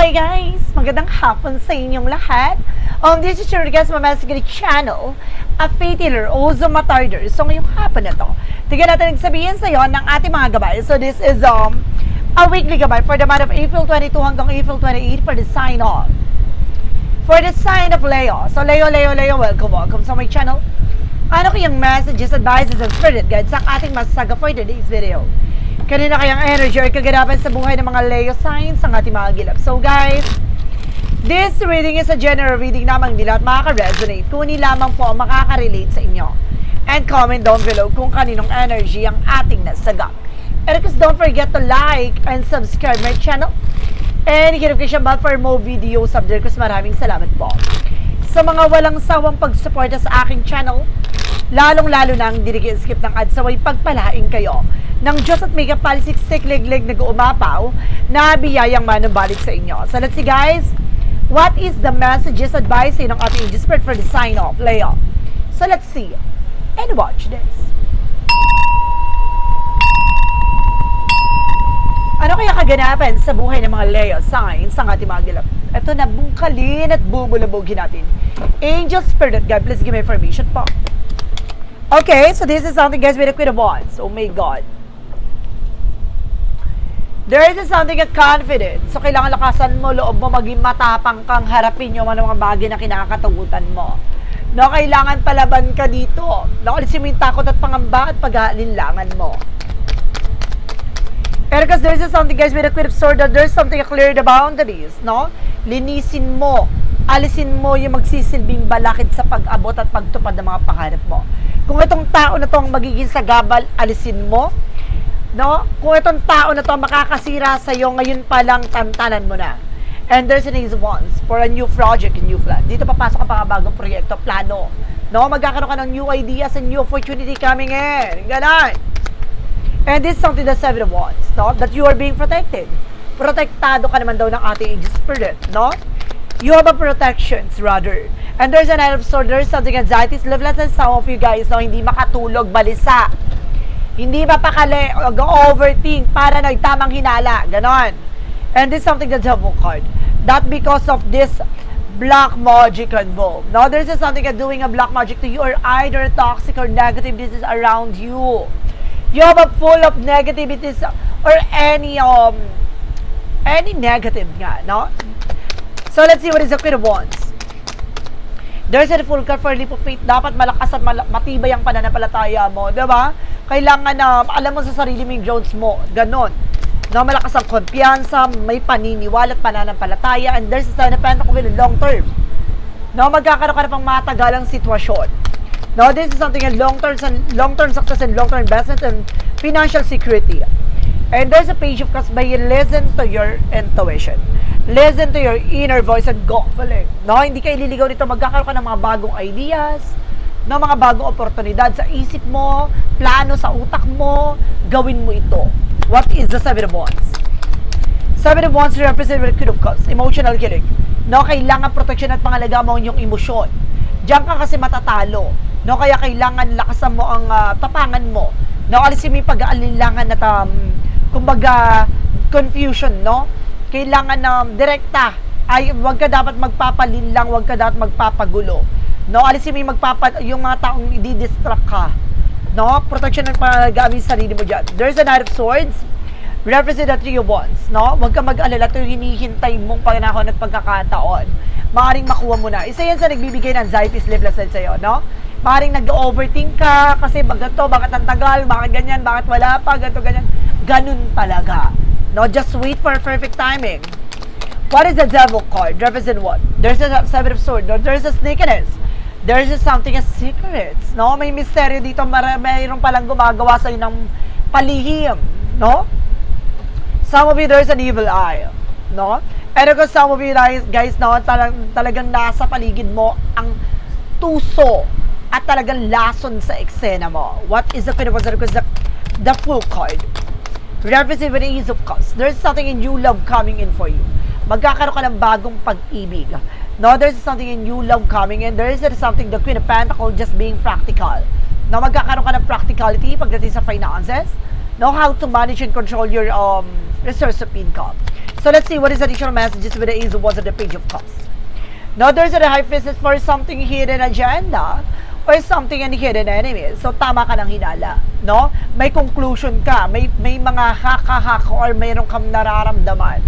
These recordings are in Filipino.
Okay guys, magandang hapon sa inyong lahat. Um, this is your guest Mamasigari channel, a faith healer, also matarder. So ngayong hapon na to, tignan natin sabihin sa iyo ng ating mga gabay. So this is um, a weekly gabay for the month of April 22 hanggang April 28 for the sign off. For the sign of Leo. So Leo, Leo, Leo, welcome, welcome sa my channel. Ano kayang messages, advices, and spirit guides sa ating masasaga for today's video? Kanina kayang energy or kaganapan sa buhay ng mga Leo signs ang ating mga gilap. So guys, this reading is a general reading namang hindi lahat makaka-resonate. Kung hindi lamang po ang makaka-relate sa inyo. And comment down below kung kaninong energy ang ating nasagap. And of don't forget to like and subscribe my channel. And hit notification bell for more videos up there. Kus maraming salamat po. Sa mga walang sawang pagsuporta sa aking channel, lalong-lalo na ang dirigi skip ng ads saway pagpalaing kayo ng Diyos at may kapalisik sikliglig nag-uumapaw na biyayang manubalik sa inyo. So let's see guys, what is the messages advice ng ating spirit for the sign of Leo? So let's see and watch this. Ano kaya kaganapan sa buhay ng mga Leo signs ang ating mga gilap? Ito na bungkalin at bubulabugin natin. Angel Spirit, God please give me information po. Okay, so this is something guys with the Queen of Wands. Oh my God. There is something a confidence. So kailangan lakasan mo, loob mo, maging matapang kang harapin yung mga bagay na kinakatakutan mo. No, kailangan palaban ka dito. No, alisin mo yung takot at pangamba at pag-aalinlangan mo. Pero kasi there's something guys with a of sword that there's something clear the boundaries, no? Linisin mo, alisin mo yung magsisilbing balakid sa pag-abot at pagtupad ng mga pangarap mo. Kung itong tao na to ang magiging sagabal, alisin mo, no? Kung itong tao na to ang makakasira sa iyo ngayon pa lang tantanan mo na. And there's an of wands for a new project, a new plan. Dito papasok ang bagong proyekto, plano. No, magkakaroon ka ng new ideas and new opportunity coming in. Ganon. And this is something that seven of no? That you are being protected. Protektado ka naman daw ng ating spirit, no? You have a protections, rather. And there's an of swords, there's something anxiety, sleepless, and some of you guys, no? Hindi makatulog, balisa. Hindi mapakali, overthink, para nagtamang hinala, ganon. And this is something that's devil card. That because of this black magic involved. No, there's something that doing a black magic to you or either toxic or negative business around you you have a full of negativities or any um any negative nga, no? So let's see what is the Queen of Wands. There's a full card for leap of faith. Dapat malakas at matibay ang pananampalataya mo, di ba? Kailangan na alam mo sa sarili mo yung Jones mo. Ganon. No, malakas ang kumpiyansa, may paniniwala at pananampalataya, and there's a sign of Pentacle in long term. No, magkakaroon ka na pang matagalang sitwasyon. No, this is something in long-term long-term success and long-term investment and financial security. And there's a page of cups by listen to your intuition. Listen to your inner voice and go feeling. No, hindi ka ililigaw nito. Magkakaroon ka ng mga bagong ideas, no, mga bagong oportunidad sa isip mo, plano sa utak mo, gawin mo ito. What is the Seven of Wands? Seven of Wands represent Queen of Cups, emotional killing. No, kailangan protection at pangalaga mo ang iyong emosyon. Diyan ka kasi matatalo. No, kaya kailangan lakasan mo ang ah, tapangan mo. No, alisin mo pag-aalinlangan at um, kumbaga confusion, no? Kailangan um, direkta. Ay, wag ka dapat magpapalinlang, wag ka dapat magpapagulo. No, alisin mo yung magpapa yung mga taong i-distract ka. No, protection ng pag-gamit sa sarili mo dyan. There's a Knight of Swords represent the three of wands, no? Huwag ka mag-alala ito yung hinihintay mong panahon at pagkakataon. Maaring makuha mo na. Isa yan sa nagbibigay ng anxiety, sleeplessness sa'yo, no? Maaring nag-overthink ka kasi bakit to, bakit ang tagal, bakit ganyan, bakit wala pa, ganito, ganyan. Ganun talaga. No, just wait for perfect timing. What is the devil card? Represent what? There's a seven of swords. No? There's a sneakiness. There's a something as secrets. No? May misteryo dito. Mara- mayroon palang gumagawa sa'yo ng palihim. No? Some of you, there's an evil eye. No? And because some of you guys, guys no, talag, talagang nasa paligid mo ang tuso at talagang lason sa eksena mo. What is the Wands? Because the, the full card represent with the ease of cups. There's something in you love coming in for you. Magkakaroon ka ng bagong pag-ibig. No, there's something in you love coming in. There is something, the Queen of Pentacles, just being practical. No, magkakaroon ka ng practicality pagdating sa finances. Know how to manage and control your um, resource of income. So let's see what is additional messages with the Ace of Wands at the Page of Cups. Now, there's a high priestess for something hidden agenda or something and hidden enemy. So, tama ka ng hinala. No? May conclusion ka. May, may mga haka-haka or mayroon kang nararamdaman.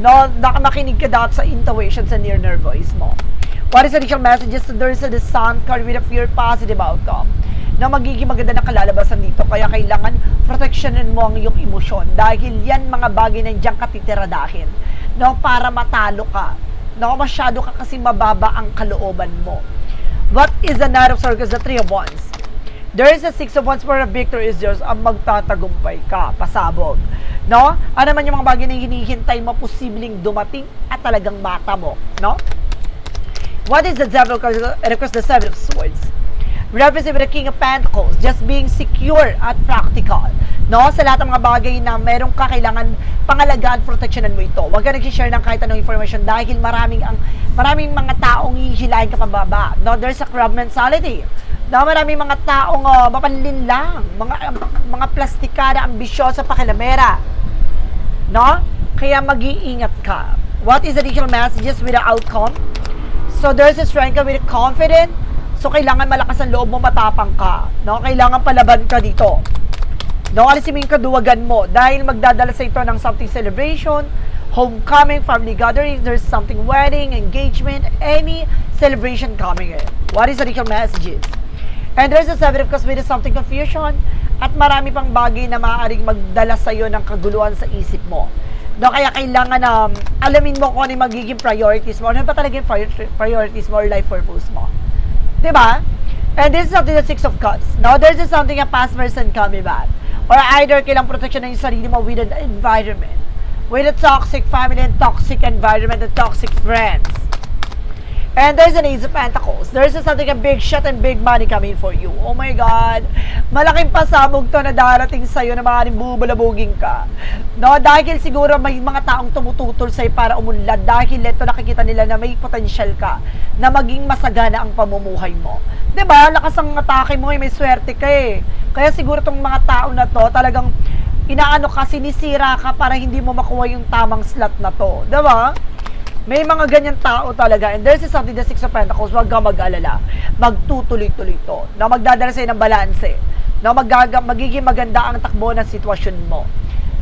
No? Nakamakinig ka dapat sa intuition sa near nerve voice mo. What is additional messages? So, there's the sun card with a pure positive outcome na magiging maganda na kalalabasan dito. Kaya kailangan proteksyonin mo ang iyong emosyon dahil yan mga bagay na diyan ka titiradahin. No? Para matalo ka. No? Masyado ka kasi mababa ang kalooban mo. What is the Knight of Circles? The Three of Wands. There is a Six of Wands where a victory is yours ang magtatagumpay ka, pasabog. No? Ano man yung mga bagay na hinihintay mo posibleng dumating at talagang mata mo. No? What is the devil occurs the seven of swords. Represent the king of pentacles, just being secure at practical. No? Sa lahat ng mga bagay na meron ka kailangan pangalagaan, proteksyonan mo ito. Huwag ka nag-share ng kahit anong information dahil maraming ang maraming mga taong hihilahin ka pababa. No? There's a crab mentality. No, maraming mga taong uh, mapanlin lang, mga mga plastikada, ambisyosa, pakilamera. No? Kaya mag-iingat ka. What is additional messages with the outcome? So there's a strength with a confident. So kailangan malakas ang loob mo, matapang ka. No? Kailangan palaban ka dito. No, alisin mo yung kaduwagan mo dahil magdadala sa ito ng something celebration, homecoming, family gathering, there's something wedding, engagement, any celebration coming in. What is the additional messages? And there's a seven of cups with something confusion at marami pang bagay na maaaring magdala sa iyo ng kaguluhan sa isip mo. No, kaya kailangan na um, alamin mo kung ano yung magiging priorities mo. Ano ba talaga yung prior- priorities mo or life purpose mo? 'Di ba? And this is something the Six of Cups. Now, there's just something a past person coming back. Or either kailang protection ng sarili mo with an environment. With a toxic family and toxic environment and toxic friends. And there's an Ace of Pentacles. There's something a big shot and big money coming for you. Oh my God. Malaking pasabog to na darating sa'yo na maaaring bubulabugin ka. No, dahil siguro may mga taong tumututol sa'yo para umunlad dahil ito nakikita nila na may potential ka na maging masagana ang pamumuhay mo. ba? Lakas ang atake mo, eh, may swerte ka eh. Kaya siguro tong mga tao na to talagang inaano ka, sinisira ka para hindi mo makuha yung tamang slot na to. 'Di ba? May mga ganyan tao talaga. And there's something the Six of Pentacles, huwag ka mag-alala. Magtutuloy-tuloy to. Na magdadala sa'yo ng balanse. Na magaga, magiging maganda ang takbo ng sitwasyon mo.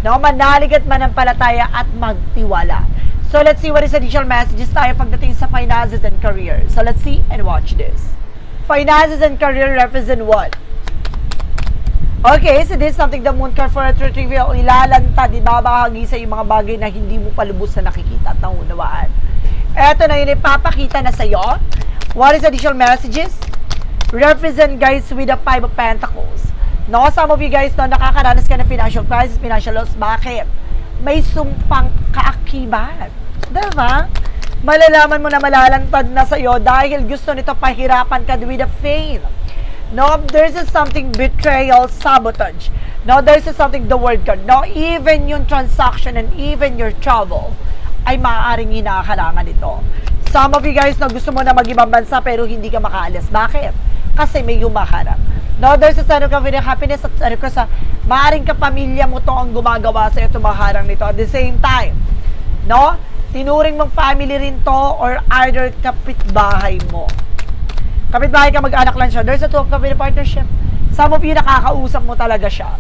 Na manalig at manampalataya at magtiwala. So let's see what is additional messages tayo pagdating sa finances and career. So let's see and watch this. Finances and career represent what? Okay, so this is something the moon card for a trivial ilalantad, ibabahagi sa yung mga bagay na hindi mo pa lubos na nakikita at naunawaan. Eto na yun, ipapakita na sa'yo. What is additional messages? Represent guys with the Five of Pentacles. No, some of you guys no, nakakaranas ka ng financial crisis, financial loss. Bakit? May sumpang kaakibat. Diba? Malalaman mo na malalantad na sa'yo dahil gusto nito pahirapan ka with the pain. No, there's a something betrayal, sabotage. No, there's a something the word card. No, even yung transaction and even your travel ay maaaring hinakalangan ito. Some of you guys na gusto mo na mag-ibang bansa pero hindi ka makaalis. Bakit? Kasi may humaharap. No, there's a sign of happiness at ano sa maaaring kapamilya mo to ang gumagawa sa iyo tumaharang nito. At the same time, no, tinuring mong family rin to or either kapitbahay mo. Kapitbahay ka mag-anak lang siya. There's a two a partnership. Some of you nakakausap mo talaga siya.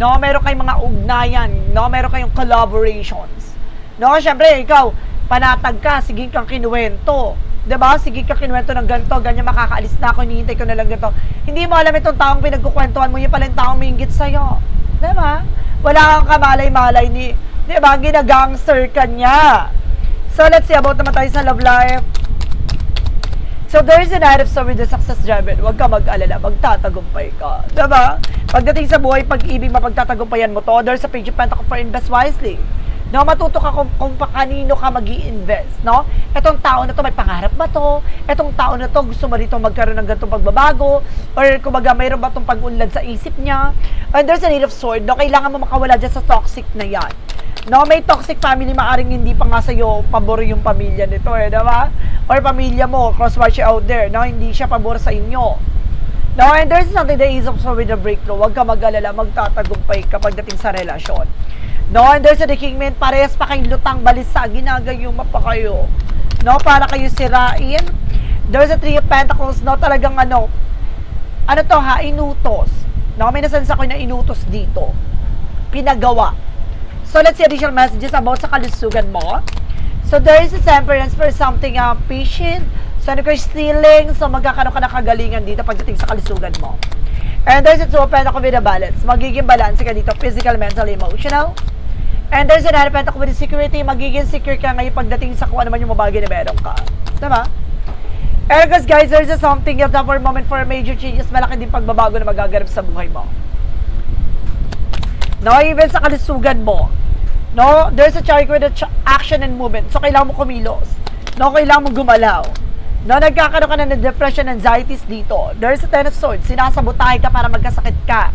No, meron kayong mga ugnayan. No, meron kayong collaborations. No, syempre, ikaw, panatag ka, sige kang kinuwento. 'Di ba? Sige ka kinuwento ng ganito, ganyan makakaalis na ako, hinihintay ko na lang ganito. Hindi mo alam itong taong pinagkukwentuhan mo, yung pala yung taong minggit sa'yo. 'Di ba? Wala kang kamalay-malay ni, 'di ba? Ginagangster ka niya. So, let's see about naman tayo sa love life. So there is an Knight of with the success driven. Huwag ka mag-alala, magtatagumpay ka. Diba? Pagdating sa buhay, pag-ibig, mapagtatagumpayan mo to. There's a page of Pentacle for invest wisely. No, matuto ka kung, kung pa kanino ka mag invest no? Etong tao na to, may pangarap ba to? Etong tao na to, gusto mo rito magkaroon ng ganitong pagbabago? Or kumbaga, mayroon ba itong pag-unlad sa isip niya? And there's a need of sword, no? Kailangan mo makawala dyan sa toxic na yan. No, may toxic family, maaring hindi pa nga sa'yo pabor yung pamilya nito eh, diba? Or pamilya mo, cross-watch out there, no? Hindi siya pabor sa inyo. No, and there's something that is also with the breakthrough. Huwag ka mag-alala, magtatagumpay kapag dating sa relasyon. No, and there's a kingman, parehas pa kayong lutang balisa, ginagayuma pa kayo. No, para kayo sirain. There's a three of pentacles, no, talagang ano, ano to ha, inutos. No, may nasansa ko na inutos dito. Pinagawa. So, let's see additional messages about sa kalusugan mo. So, there is a temperance for something uh, patient. So, ano ko stealing. So, magkakaroon ka ng kagalingan dito pagdating sa kalusugan mo. And there's a two of pentacles with a balance. Magiging balance ka dito, physical, mental, emotional. And there's another pentacle with security. Magiging secure ka ngayon pagdating sa kung ano man yung mabagay na meron ka. Diba? Because guys, there's a something you for a moment for major changes. Malaki din pagbabago na magaganap sa buhay mo. No, even sa kalusugan mo. No, there's a chart with action and movement. So, kailangan mo kumilos. No, kailangan mo gumalaw. No, nagkakaroon ka na ng depression, anxieties dito. There's a ten of swords. Sinasabotahe ka para magkasakit ka.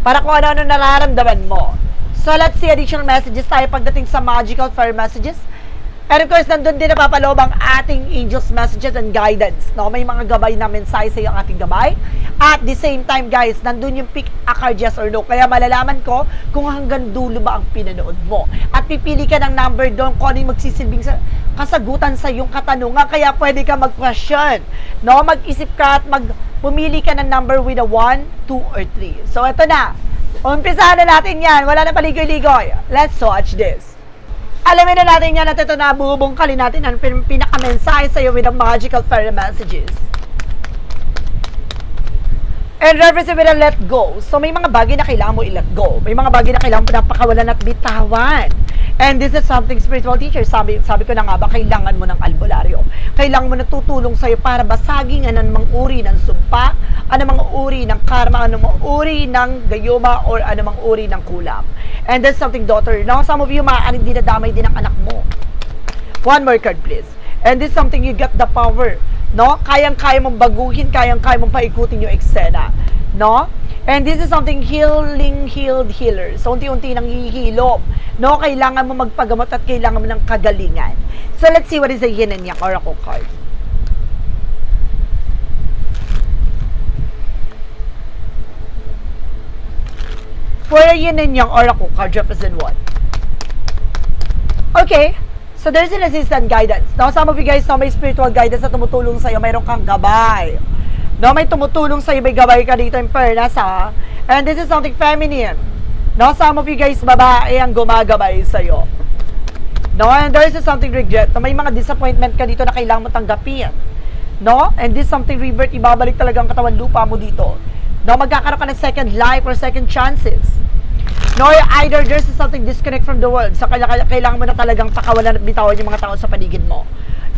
Para kung ano-ano nararamdaman mo. So, let's see additional messages tayo pagdating sa magical fire messages. And of course, nandun din napapaloob ang ating angels messages and guidance. No? May mga gabay na mensahe sa iyo ang ating gabay. At the same time, guys, nandun yung pick a card yes or no. Kaya malalaman ko kung hanggang dulo ba ang pinanood mo. At pipili ka ng number doon kung ano yung magsisilbing sa kasagutan sa iyong katanungan. Kaya pwede ka mag-question. No? Mag-isip ka at mag pumili ka ng number with a 1, 2, or 3. So, ito na. Umpisahan na natin yan. Wala na paligoy-ligoy. Let's watch this. Alamin na natin yan at ito na bubungkalin natin ang pin- pinakamensahe sa iyo with the magical fairy messages. And reference with a let go. So may mga bagay na kailangan mo i-let go. May mga bagay na kailangan mo napakawalan at bitawan. And this is something spiritual teacher. Sabi, sabi ko na nga ba, kailangan mo ng albularyo. Kailangan mo na tutulong sa'yo para basagin ang anumang uri ng sumpa, anumang uri ng karma, anumang uri ng gayuma, or anumang uri ng kulam. And that's something, daughter. Now, some of you maaaring dinadamay din ang anak mo. One more card, please. And this is something you get the power. No? Kayang-kaya mong baguhin, kayang-kaya mong paikutin yung eksena. No? And this is something healing, healed, healer. So, unti-unti nang hihilom. No? Kailangan mo magpagamot at kailangan mo ng kagalingan. So, let's see what is the yin and yang oracle card. For a yin and yang oracle card, represent what? Okay. So there's an assistant guidance. Now, some of you guys know may spiritual guidance na tumutulong sa'yo. Mayroon kang gabay. No, may tumutulong sa'yo. May gabay ka dito in fairness, ha? And this is something feminine. No, some of you guys, babae ang gumagabay sa'yo. No, and there is something regret. Na may mga disappointment ka dito na kailangan mo tanggapin. No? And this something revert, ibabalik talaga ang katawan lupa mo dito. No, magkakaroon ka ng second life or second chances. No, either there's something disconnect from the world. Sa kaya kailangan mo na talagang pakawalan at bitawan yung mga tao sa paligid mo.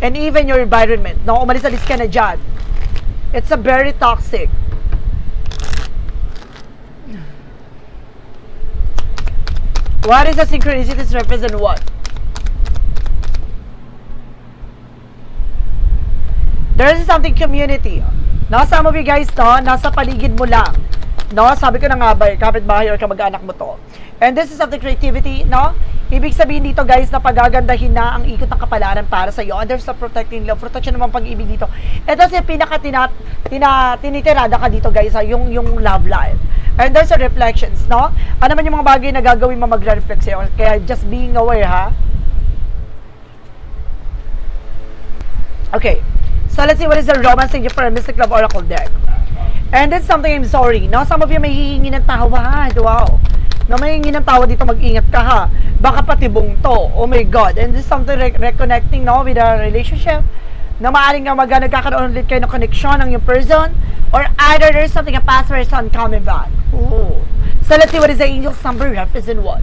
And even your environment. No, umalis alis ka na dyan. It's a very toxic. What is a synchronicities represent what? There is something community. No, some of you guys, no, nasa paligid mo lang. No, sabi ko na nga ba, eh, kapitbahay or kamag-anak mo to. And this is something creativity, no? Ibig sabihin dito guys na pagagandahin na ang ikot ng kapalaran para sa iyo. And there's protecting love. Protection naman pag-ibig dito. Ito si pinaka tina, tina, tinitirada ka dito guys, ha? yung, yung love life. And there's a reflections, no? Ano man yung mga bagay na gagawin mo magre-reflect sa'yo. Kaya just being aware, ha? Okay. So let's see what is the romance thing for a Mystic Love Oracle deck. And that's something I'm sorry. No, some of you may hihingi ng tawad. Wow. No, may hihingi ng tawad dito, mag-ingat ka ha. Baka patibong to. Oh my God. And this is something re- reconnecting no, with a relationship na maaaring nga mag nagkakaroon ulit kayo ng connection ng yung person or either there's something a past person coming back. Ooh. So let's see what is the angel's number represent what?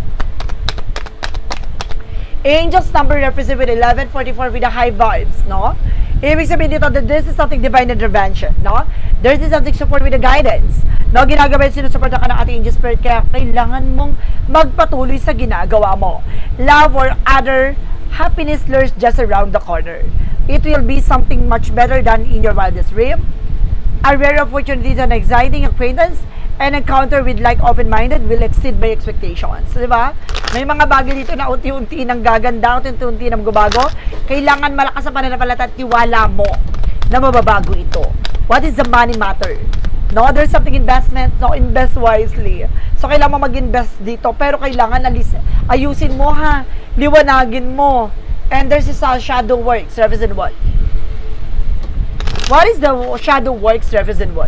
Angel's number represent with 1144 with the high vibes, no? Ibig sabihin dito that this is something divine intervention, no? There is something support with the guidance. No, ginagawa sinusupport ka ng ating spirit kaya kailangan mong magpatuloy sa ginagawa mo. Love or other happiness lurks just around the corner. It will be something much better than in your wildest dream. A rare opportunities and exciting acquaintance and encounter with like open-minded will exceed my expectations. Di ba? May mga bagay dito na unti-unti nang gaganda, unti-unti nang gubago. Kailangan malakas ang pananampalataya at tiwala mo na mababago ito. What is the money matter? No, there's something investment, no, invest wisely. So, kailangan mo mag-invest dito, pero kailangan alis, ayusin mo ha, liwanagin mo. And there's uh, shadow works, represent what? What is the shadow works, represent what?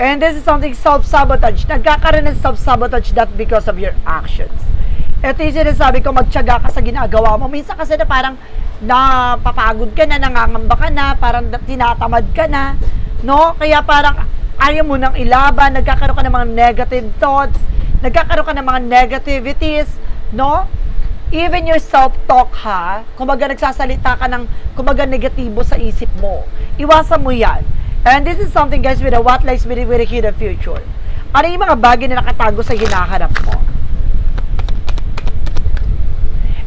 And this is something self-sabotage. Nagkakaroon ng self-sabotage that because of your actions. Ito yung sinasabi ko, magtyaga ka sa ginagawa mo. Minsan kasi na parang napapagod ka na, nangangamba ka na, parang tinatamad ka na, no? Kaya parang ayaw mo nang ilaban, nagkakaroon ka ng mga negative thoughts, nagkakaroon ka ng mga negativities, no? Even your self-talk ha, kumbaga nagsasalita ka ng kumbaga negatibo sa isip mo. Iwasan mo yan. And this is something guys with a what lies with, with a hidden future. Ano yung mga bagay na nakatago sa hinaharap mo?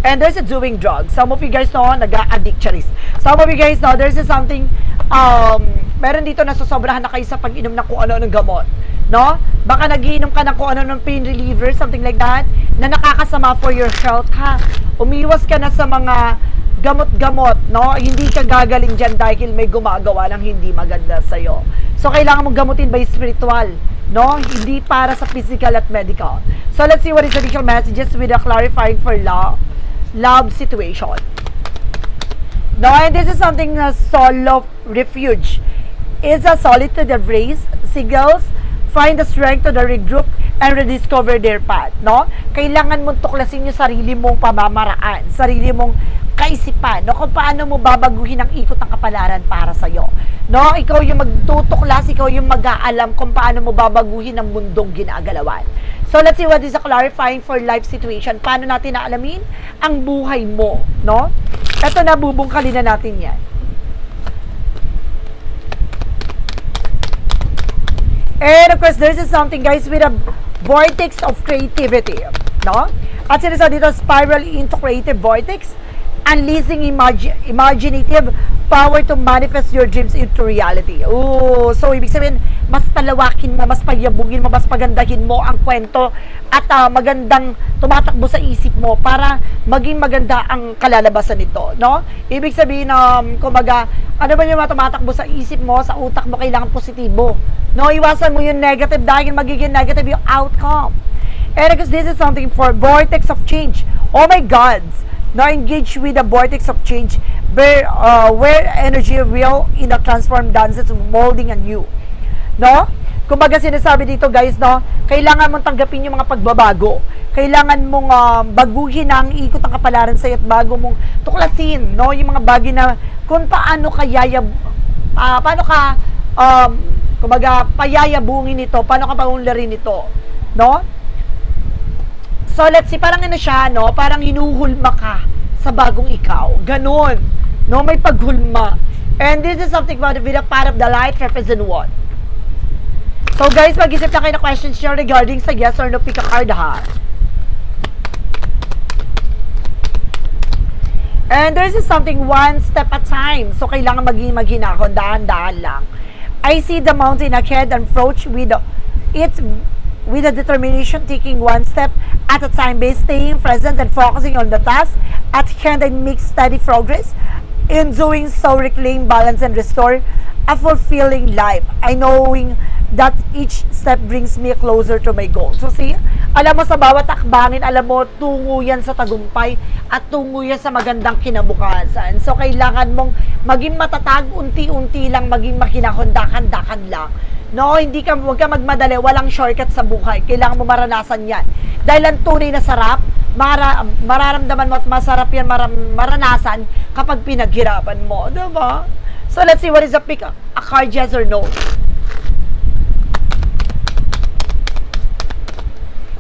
And there's a doing drugs. Some of you guys know, nag-addict. Some of you guys know, there's a something, um, meron dito na sosobrahan na kayo sa pag-inom ng kung ano ng gamot. No? Baka nagiinom ka ng kung ano ng pain reliever, something like that, na nakakasama for your health, ha? Umiwas ka na sa mga gamot-gamot, no? Hindi ka gagaling dyan dahil may gumagawa ng hindi maganda sa'yo. So, kailangan mong gamutin by spiritual, no? Hindi para sa physical at medical. So, let's see what is the additional messages with a clarifying for love, love situation. No, and this is something na solo refuge. Is a solitude of race, signals, find the strength to the regroup and rediscover their path, no? Kailangan mong tuklasin yung sarili mong pamamaraan, sarili mong kaisipan, no? Kung paano mo babaguhin ang ikot ng kapalaran para sa iyo. No? Ikaw yung magtutuklas, ikaw yung mag-aalam kung paano mo babaguhin ang mundong ginagalawan. So let's see what is a clarifying for life situation. Paano natin naalamin ang buhay mo, no? Ito na bubungkalin na natin 'yan. And of course, there's something guys with a vortex of creativity. No? At sinasabi dito, spiral into creative vortex, unleashing imagi- imaginative power to manifest your dreams into reality. Ooh, so ibig sabihin, mas palawakin mo, mas payabugin mo, mas pagandahin mo ang kwento at ah, magandang tumatakbo sa isip mo para maging maganda ang kalalabasan nito, no? Ibig sabihin, um, kumbaga, ano ba yung mga tumatakbo sa isip mo, sa utak mo, kailangan positibo. No, iwasan mo yung negative dahil magiging negative yung outcome. And because this is something for vortex of change. Oh my God! Now engage with the vortex of change where, uh, where energy real in the transform dances molding anew. No? Kumbaga sinasabi dito guys, no? Kailangan mong tanggapin yung mga pagbabago. Kailangan mong um, baguhin ang ikot ng kapalaran sa iyo at bago mong tuklasin, no? Yung mga bagay na kung paano ka yayab, ah, paano ka um, kumbaga payayabungin ito, paano ka paunlarin ito, no? So let's see, parang ano siya, no? Parang hinuhulma ka sa bagong ikaw. Ganon. No? May paghulma. And this is something about with a part of the light represent what? So guys, mag-isip na kayo ng questions nyo regarding sa yes or no pick a card ha. And there's is something one step at a time. So kailangan maging maghinahon, dahan-dahan lang. I see the mountain ahead and approach with its with a determination taking one step at a time by staying present and focusing on the task at hand and make steady progress. In doing so, reclaim balance and restore a fulfilling life. I knowing that each step brings me closer to my goal. So see, alam mo sa bawat akbangin, alam mo, tungo yan sa tagumpay at tungo yan sa magandang kinabukasan. So kailangan mong maging matatag, unti-unti lang, maging makinahondakan-dakan lang. No, hindi ka, huwag ka magmadali, walang shortcut sa buhay. Kailangan mo maranasan yan. Dahil ang tunay na sarap, mara, mararamdaman mo at masarap yan maram, maranasan kapag pinaghirapan mo. Diba? So let's see what is a pick, a card yes or no.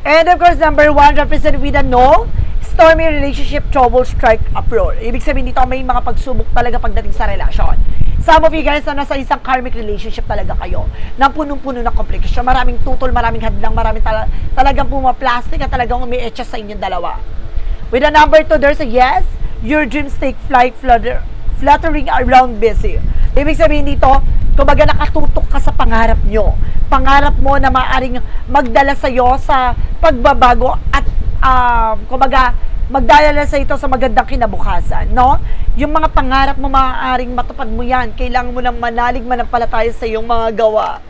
And of course, number one, represented with a no, stormy relationship trouble strike uproar. Ibig sabihin dito, may mga pagsubok talaga pagdating sa relasyon. Some of you guys na nasa isang karmic relationship talaga kayo, na punong-puno ng komplikasyon, maraming tutol, maraming hadlang, maraming tala- talagang pumaplastic at talagang umietsa sa inyong dalawa. With a number two, there's a yes, your dreams take flight, flutter, fluttering around busy. Ibig sabihin dito, kumbaga nakatutok ka sa pangarap nyo. Pangarap mo na maaring magdala sa iyo sa pagbabago at um, kumbaga magdala sa ito sa magandang kinabukasan, no? yung mga pangarap mo maaaring matupad mo yan. Kailangan mo nang manalig manampalataya sa iyong mga gawa.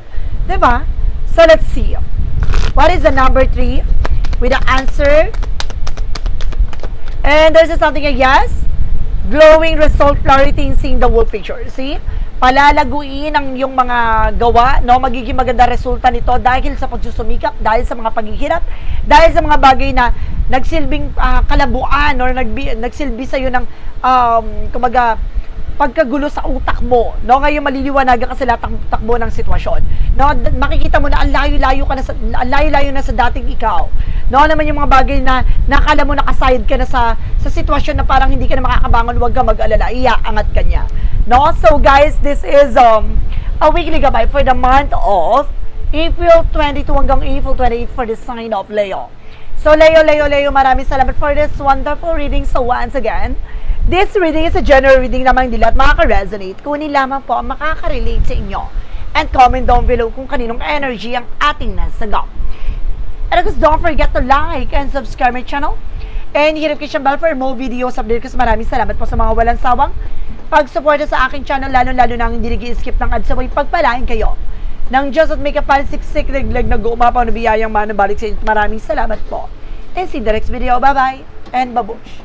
ba? So let's see. What is the number three? With the answer. And there's something like yes. Glowing result clarity in seeing the whole picture. See? Palalaguin ang yung mga gawa, no? Magiging maganda resulta nito dahil sa pagsusumikap, dahil sa mga paghihirap, dahil sa mga bagay na nagsilbing ah, kalabuan or nagbi, nagsilbi sa iyo ng um, kumbaga pagkagulo sa utak mo, no? Ngayon maliliwanagan ka sa lahat ng takbo ng sitwasyon. No, makikita mo na ang layo-layo ka na sa layo-layo na sa dating ikaw. No, naman yung mga bagay na nakala mo nakaside ka na sa sa sitwasyon na parang hindi ka na makakabangon, huwag ka mag-alala, iaangat ka niya. No? So guys, this is um a weekly gabay for the month of April 22 hanggang April 28 for the sign of Leo. So Leo, Leo, Leo, maraming salamat for this wonderful reading. So once again, this reading is a general reading naman hindi lahat makaka-resonate. Kunin lamang po ang makaka-relate sa inyo. And comment down below kung kaninong energy ang ating nasagap. And of course, don't forget to like and subscribe my channel. And hit notification bell for more videos update kasi maraming salamat po sa mga walang sawang pagsuporta sa aking channel, lalo-lalo na hindi nag-skip ng ads sabay pagpalain kayo. Nang Diyos at may kapalsiksik, legleg na gumapaw na biyayang manabalik sa inyo. Maraming salamat po. And see the next video. Bye-bye and babush.